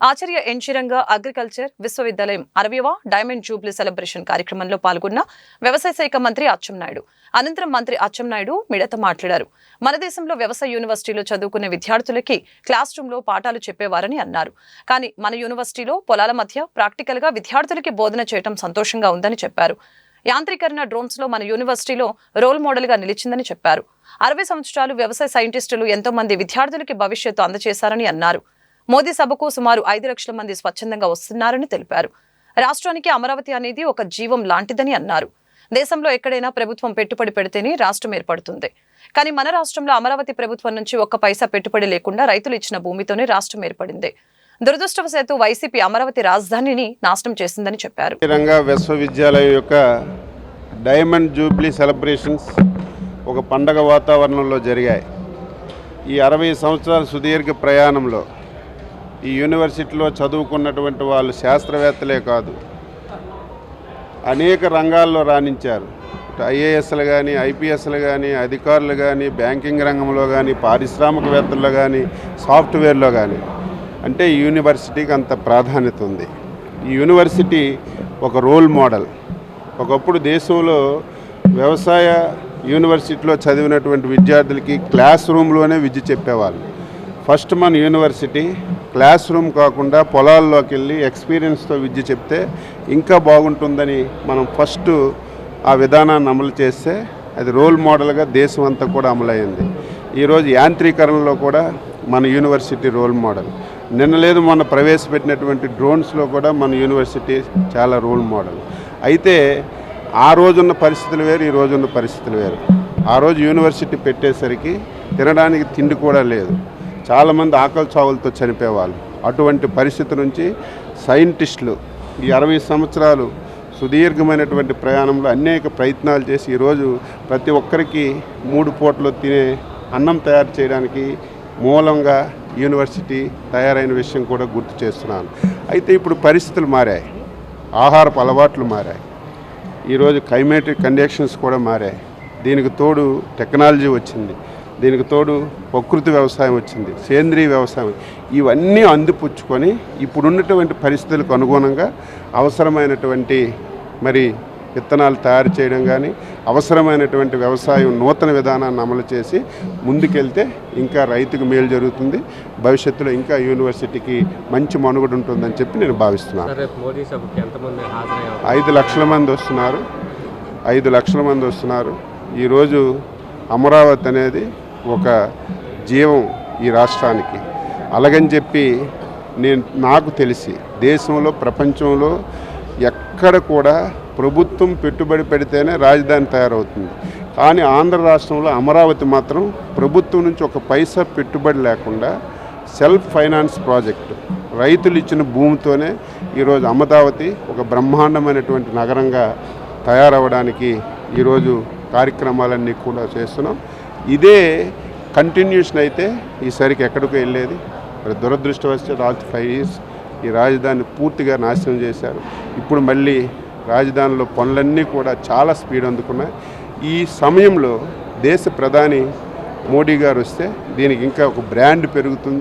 ఆచార్య ఎన్షిరంగ agriculture విశ్వవిద్యాలయం అరవయవ diamond Jubilee celebration కార్యక్రమంలో పాల్గొన్న వ్యవసాయ శాఖ మంత్రి అచ్చెన్నాయుడు అనంతరం మంత్రి అచ్చెన్నాయుడు మిడత మాట్లాడారు. మన దేశంలో వ్యవసాయ యూనివర్సిటీలో చదువుకునే విద్యార్థులకి క్లాస్ రూమ్లో పాఠాలు చెప్పేవారని అన్నారు. కానీ మన యూనివర్సిటీలో పొలాల మధ్య ప్రాక్టికల్గా విద్యార్థులకి బోధన చేయడం సంతోషంగా ఉందని చెప్పారు. యాంత్రీకరణ డ్రోన్స్లో మన యూనివర్సిటీలో రోల్ మోడల్గా నిలిచిందని చెప్పారు. అరవై సంవత్సరాలు వ్యవసాయ సైంటిస్టులు ఎంతో మంది విద్యార్థులకి భవిష్యత్తు అందజేశారని అన్నారు. మోదీ సభకు సుమారు ఐదు లక్షల మంది స్వచ్ఛందంగా వస్తున్నారని తెలిపారు. రాష్ట్రానికి అమరావతి అనేది ఒక జీవం లాంటిదని అన్నారు. దేశంలో ఎక్కడైనా ప్రభుత్వం పెట్టుబడి పెడితేనే రాష్ట్రం ఏర్పడుతుంది. కానీ మన రాష్ట్రంలో అమరావతి ప్రభుత్వం నుంచి ఒక్క పైసా పెట్టుబడి లేకుండా రైతులు ఇచ్చిన భూమితోనే రాష్ట్రం ఏర్పడింది. దురదృష్టవశాత్తు వైసీపీ అమరావతి రాజధానిని నాశనం చేసిందని చెప్పారు. విశ్వవిద్యాలయం యొక్క డైమండ్ జూబ్లీ సెలబ్రేషన్స్ ఒక పండగ వాతావరణంలో జరిగాయి. ఈ అరవై సంవత్సరాల సుదీర్ఘ ప్రయాణంలో ఈ యూనివర్సిటీలో చదువుకున్నటువంటి వాళ్ళు శాస్త్రవేత్తలే కాదు. అనేక రంగాల్లో రాణించారు. ఐఏఎస్లు కానీ ఐపీఎస్లు కానీ అధికారులు కానీ బ్యాంకింగ్ రంగంలో కానీ పారిశ్రామికవేత్తల్లో కానీ సాఫ్ట్వేర్లో కానీ అంటే యూనివర్సిటీకి అంత ప్రాధాన్యత ఉంది. ఈ యూనివర్సిటీ ఒక రోల్ మోడల్. ఒకప్పుడు దేశంలో వ్యవసాయ యూనివర్సిటీలో చదివినటువంటి విద్యార్థులకి క్లాస్ రూమ్లోనే విద్య చెప్పేవాళ్ళు. ఫస్ట్ మన యూనివర్సిటీ క్లాస్ రూమ్ కాకుండా పొలాల్లోకి వెళ్ళి ఎక్స్పీరియన్స్తో విద్య చెప్తే ఇంకా బాగుంటుందని మనం ఫస్ట్ ఆ విధానాన్ని అమలు చేస్తే అది రోల్ మోడల్గా దేశం అంతా కూడా అమలైంది. ఈరోజు యాంత్రీకరణలో కూడా మన యూనివర్సిటీ రోల్ మోడల్. నిన్న లేదు మొన్న ప్రవేశపెట్టినటువంటి డ్రోన్స్లో కూడా మన యూనివర్సిటీ చాలా రోల్ మోడల్. అయితే ఆ రోజున్న పరిస్థితులు వేరు ఈ రోజున్న పరిస్థితులు వేరు. ఆ రోజు యూనివర్సిటీ పెట్టేసరికి తినడానికి తిండి కూడా లేదు. చాలామంది ఆకలి చావులతో చనిపోయేవాళ్ళు. అటువంటి పరిస్థితి నుంచి సైంటిస్టులు ఈ అరవై సంవత్సరాలు సుదీర్ఘమైనటువంటి ప్రయాణంలో అనేక ప్రయత్నాలు చేసి ఈరోజు ప్రతి ఒక్కరికి మూడు పూటలు తినే అన్నం తయారు చేయడానికి మూలంగా యూనివర్సిటీ తయారైన విషయం కూడా గుర్తు చేస్తున్నాను. అయితే ఇప్పుడు పరిస్థితులు మారాయి. ఆహారపు అలవాట్లు మారాయి. ఈరోజు క్లైమేటిక్ కండిషన్స్ కూడా మారాయి. దీనికి తోడు టెక్నాలజీ వచ్చింది. దీనికి తోడు ప్రకృతి వ్యవసాయం వచ్చింది సేంద్రీయ వ్యవసాయం. ఇవన్నీ అందిపుచ్చుకొని ఇప్పుడున్నటువంటి పరిస్థితులకు అనుగుణంగా అవసరమైనటువంటి మరి విత్తనాలు తయారు చేయడం కానీ అవసరమైనటువంటి వ్యవసాయం నూతన విధానాన్ని అమలు చేసి ముందుకెళ్తే ఇంకా రైతుకు మేలు జరుగుతుంది. భవిష్యత్తులో ఇంకా యూనివర్సిటీకి మంచి మనుగడ ఉంటుందని చెప్పి నేను భావిస్తున్నాను. ఐదు లక్షల మంది వస్తున్నారు. ఐదు లక్షల మంది వస్తున్నారు. ఈరోజు అమరావతి అనేది ఒక జీవం ఈ రాష్ట్రానికి. అలాగని చెప్పి నేను నాకు తెలిసి దేశంలో ప్రపంచంలో ఎక్కడ కూడా ప్రభుత్వం పెట్టుబడి పెడితేనే రాజధాని తయారవుతుంది. కానీ ఆంధ్ర రాష్ట్రంలో అమరావతి మాత్రం ప్రభుత్వం నుంచి ఒక పైసా పెట్టుబడి లేకుండా సెల్ఫ్ ఫైనాన్స్ ప్రాజెక్టు. రైతులు ఇచ్చిన భూమితోనే ఈరోజు అమరావతి ఒక బ్రహ్మాండమైనటువంటి నగరంగా తయారవడానికి ఈరోజు కార్యక్రమాలన్నీ కూడా చేస్తున్నాం. ఇదే కంటిన్యూషన్ అయితే ఈసారికి ఎక్కడికి వెళ్ళేది. మరి దురదృష్టవశాత్తు లాస్ట్ ఫైవ్ ఇయర్స్ ఈ రాజధానిని పూర్తిగా నాశనం చేశారు. ఇప్పుడు మళ్ళీ రాజధానిలో పనులన్నీ కూడా చాలా స్పీడ్ అందుకున్నాయి. ఈ సమయంలో దేశ ప్రధాని మోడీ గారు వస్తే దీనికి ఇంకా ఒక బ్రాండ్ పెరుగుతుంది.